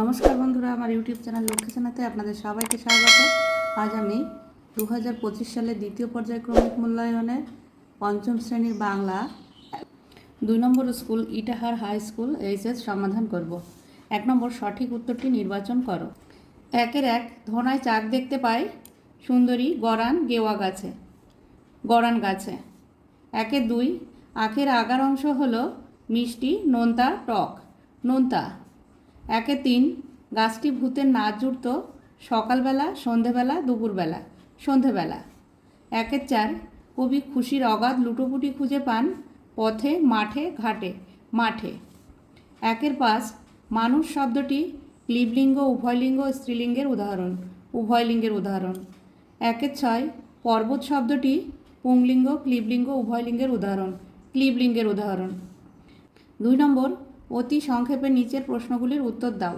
নমস্কার বন্ধুরা, আমার ইউটিউব চ্যানেল লক্ষ্মী জানাতে আপনাদের সবাইকে স্বাগত। আজ আমি দু হাজার পঁচিশ সালের দ্বিতীয় পর্যায়ক্রমিক মূল্যায়নের পঞ্চম শ্রেণির বাংলা দুই নম্বর school Itahar high school HS সমাধান করব। এক নম্বর সঠিক উত্তরটি নির্বাচন করো। একের এক ধনায় চাক দেখতে পাই, সুন্দরী গরান গেওয়া গাছে, গরান গাছে। একের দুই আখের আগার অংশ হলো মিষ্টি, নোনতা, টক, নোনতা। একে তিন, গাছটি ভূতের নাচ জুড়ত সকালবেলা, সন্ধেবেলা, দুপুরবেলা, সন্ধেবেলা। একের চার, কবি খুশির অগাধ লুটোপুটি খুঁজে পান পথে, মাঠে, ঘাটে, মাঠে। একের পাঁচ, মানুষ শব্দটি ক্লিবলিঙ্গ, উভয়লিঙ্গ, স্ত্রীলিঙ্গের উদাহরণ, উভয়লিঙ্গের উদাহরণ। একের ছয়, পর্বত শব্দটি পুংলিঙ্গ, ক্লিবলিঙ্গ, উভয়লিঙ্গের উদাহরণ, ক্লিবলিঙ্গের উদাহরণ। দুই নম্বর অতি সংক্ষেপে নিচের প্রশ্নগুলির উত্তর দাও।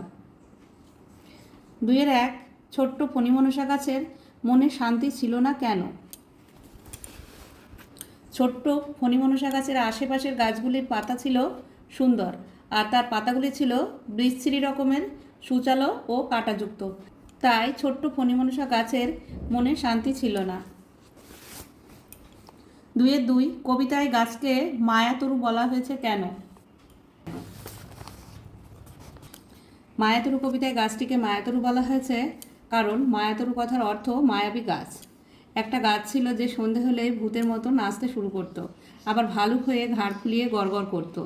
দুইয়ের এক, ছোট্ট ফণিমনসা গাছের মনে শান্তি ছিল না কেন? ছোট্ট ফণিমনসা গাছের আশেপাশের গাছগুলির পাতা ছিল সুন্দর আর তার পাতাগুলি ছিল বৃশ্চিরি রকমের, সুচালো ও কাঁটাযুক্ত। তাই ছোট্ট ফণিমনসা গাছের মনে শান্তি ছিল না। দুইয়ের দুই, কবিতায় গাছকে মায়াতরু বলা হয়েছে কেন? মায়াতরু কবিতায় গাছটিকে মায়াতরু বলা হয়েছে, কারণ মায়াতরু কথার অর্থ মায়াবী গাছ। একটা গাছ ছিল যে সন্ধে হলে ভূতের মতো নাচতে শুরু করত, আবার ভালুক হয়ে ঘাড় ফুলিয়ে গড়গড় করত।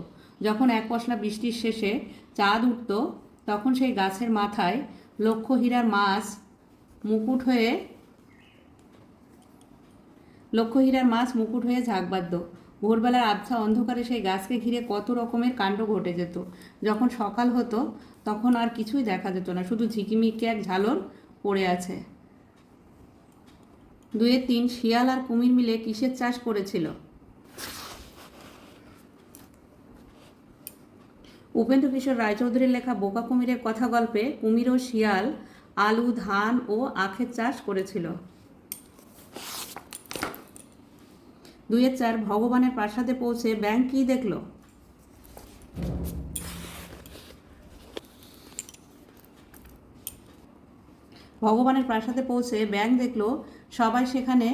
যখন এক পশলা বৃষ্টির শেষে চাঁদ উঠত, তখন সেই গাছের মাথায় লক্ষ হীরার মাছ, মুকুট হয়ে লক্ষ হীরার মাছ মুকুট হয়ে ঝাঁক বাঁধত। ভোরবেলার আবছা অন্ধকারে সেই গাছকে ঘিরে কত রকমের কাণ্ড ঘটে যেত। যখন সকাল হতো, তখন আর কিছুই দেখা যেত না, শুধু ঝিকিমিকি এক ঝালর পড়ে আছে। দুয়ে তিন শিয়াল আর কুমির মিলে কিসের চাষ করেছিল? উপেন্দ্র কিশোর রায়চৌধুরীর লেখা বোকা কুমিরের কথা গল্পে কুমির ও শিয়াল আলু, ধান ও আখের চাষ করেছিল। দুইয়ের চার ভগবানের প্রাসাদে পৌঁছে ব্যাংক কি দেখল? ভগবানের প্রাসাদে পৌঁছে ব্যাংক দেখল, সবাই সেখানে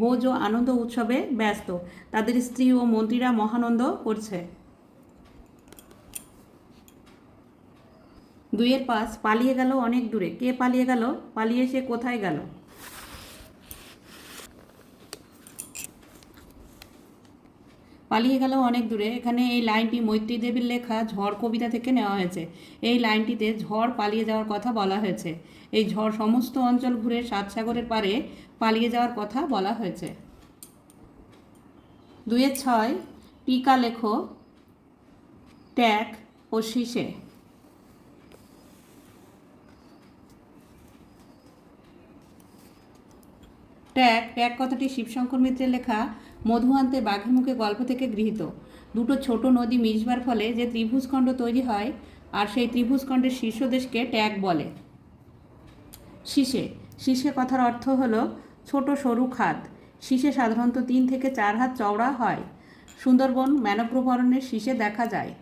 ভোজ ও আনন্দ উৎসবে ব্যস্ত। তাদের স্ত্রী ও মন্ত্রীরা মহানন্দ করছে। দুইয়ের পাশ পালিয়ে গেল অনেক দূরে। কে পালিয়ে গেল? পালিয়ে সে কোথায় গেল? পালিয়ে গেল অনেক দূরে। এখানে এই লাইনটি মৈত্রী দেবীর লেখা ঝড় কবিতা থেকে নেওয়া হয়েছে। এই লাইনটিতে ঝড় পালিয়ে যাওয়ার কথা বলা হয়েছে। এই ঝড় সমস্ত অঞ্চল ঘুরে সাত সাগরের পারে পালিয়ে যাওয়ার কথা বলা হয়েছে। দুয়ে ছয়, টিকা লেখো ট্যাক ও শীষে ট্যাগ ট্যাগ কথাটি শিবশঙ্কর মিত্রের লেখা মধুয়ান্তে বাঘের মুখে গল্প থেকে গৃহীত। দুটো ছোট নদী মিশবার ফলে যে ত্রিভুজখণ্ড তৈরি হয় আর সেই ত্রিভুজখণ্ডের শীর্ষদেশকে ট্যাগ বলে। শীষে শীষে কথার অর্থ হলো ছোট সরু খাত শীষে সাধারণত তিন থেকে চার হাত চওড়া হয়। সুন্দরবন ম্যানগ্রোভ শীষে দেখা যায়।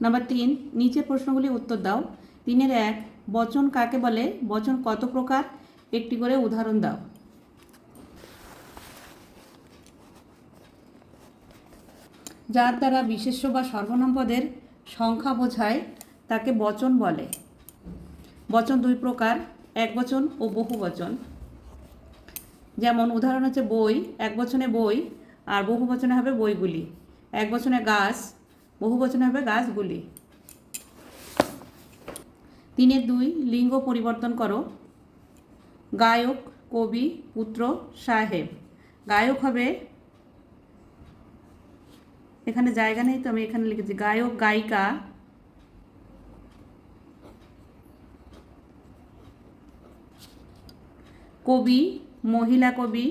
নাম্বার তিন, নিচের প্রশ্নগুলি উত্তর দাও। তিনের এক, বচন কাকে বলে? বচন কত প্রকার? একটি করে উদাহরণ দাও। যার দ্বারা বিশেষ্য বা সর্বনাম পদের সংখ্যা বোঝায়, তাকে বচন বলে। বচন দুই প্রকার, এক বচন ও বহু বচন। যেমন উদাহরণ হচ্ছে বই, এক বচনে বই, আর বহু বচনে হবে বইগুলি। এক বচনে গাছ, বহু বচনে হবে গাছগুলি। তিনের দুই, লিঙ্গ পরিবর্তন করো। গায়ক, কবি, পুত্র, সাহেব। গায়ক হবে এখানে জায়গা নেই তো আমি এখানে লিখেছি। গায়ক, গায়িকা। কবি, মহিলা কবি।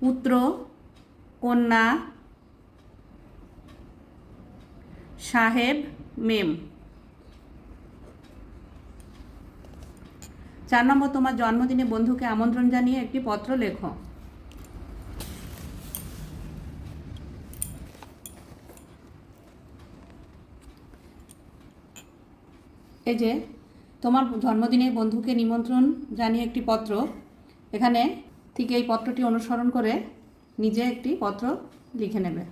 পুত্র, কন্যা। সাহেব মেম চার নম্বর, তোমার জন্মদিনে বন্ধুকে আমন্ত্রণ জানিয়ে একটি পত্র লেখো। এই যে, তোমার জন্মদিনে বন্ধুকে নিমন্ত্রণ জানিয়ে একটি পত্র। এখানে ঠিক এই পত্রটি অনুসরণ করে নিজে একটি পত্র লিখে নেবে।